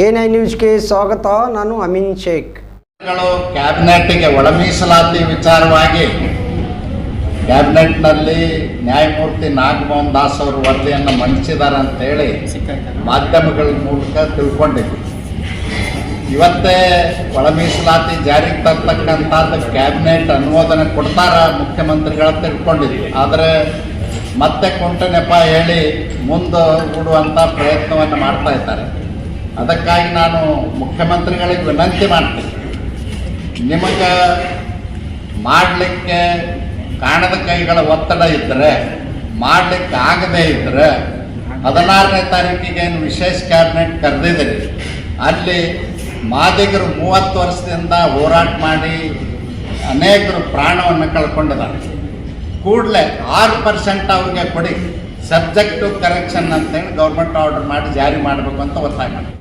I ನ್ಯೂಸ್ಗೆ ಸ್ವಾಗತ, ನಾನು ಅಮಿನ್ ಶೇಖ್. ಕ್ಯಾಬಿನೆಟ್ಗೆ ಒಳ ಮೀಸಲಾತಿ ವಿಚಾರವಾಗಿ ಕ್ಯಾಬಿನೆಟ್ನಲ್ಲಿ ನ್ಯಾಯಮೂರ್ತಿ ನಾಗಮೋಹನ್ ದಾಸ್ ಅವರು ವರದಿಯನ್ನು ಮಂಡಿಸಿದ್ದಾರೆ ಅಂತೇಳಿ ಮಾಧ್ಯಮಗಳ ಮೂಲಕ ತಿಳ್ಕೊಂಡಿದ್ವಿ. ಇವತ್ತೇ ಒಳ ಮೀಸಲಾತಿ ಜಾರಿಗೆ ತರ್ತಕ್ಕಂಥದ್ದು ಕ್ಯಾಬಿನೆಟ್ ಅನುಮೋದನೆ ಕೊಡ್ತಾರ ಮುಖ್ಯಮಂತ್ರಿಗಳ ತಿಳ್ಕೊಂಡಿದ್ವಿ. ಆದರೆ ಮತ್ತೆ ಕುಂಟನೆಪ್ಪ ಹೇಳಿ ಮುಂದೆ ಹೂಡುವಂಥ ಪ್ರಯತ್ನವನ್ನು ಮಾಡ್ತಾ ಇದ್ದಾರೆ. ಅದಕ್ಕಾಗಿ ನಾನು ಮುಖ್ಯಮಂತ್ರಿಗಳಿಗೆ ವಿನಂತಿ ಮಾಡ್ತೀನಿ. ನಿಮಗೆ ಮಾಡಲಿಕ್ಕೆ ಕಾಣದ ಕೈಗಳ ಒತ್ತಡ ಇದ್ದರೆ ಮಾಡಲಿಕ್ಕೆ ಆಗದೇ ಇದ್ದರೆ ಹದಿನಾರನೇ ತಾರೀಕಿಗೆ ಏನು ವಿಶೇಷ ಕ್ಯಾಬಿನೆಟ್ ಕರೆದಿದ್ದೀರಿ ಅಲ್ಲಿ ಮಾದಿಗರು ಮೂವತ್ತು ವರ್ಷದಿಂದ ಹೋರಾಟ ಮಾಡಿ ಅನೇಕರು ಪ್ರಾಣವನ್ನು ಕಳ್ಕೊಂಡಿದ್ದಾರೆ. ಕೂಡಲೇ ಆರು ಪರ್ಸೆಂಟ್ ಅವ್ರಿಗೆ ಕೊಡಿ. ಸಬ್ಜೆಕ್ಟು ಕರೆಕ್ಷನ್ ಅಂತೇಳಿ ಗೌರ್ಮೆಂಟ್ ಆರ್ಡರ್ ಮಾಡಿ ಜಾರಿ ಮಾಡಬೇಕು ಅಂತ ಒತ್ತಾಯ ಮಾಡಿ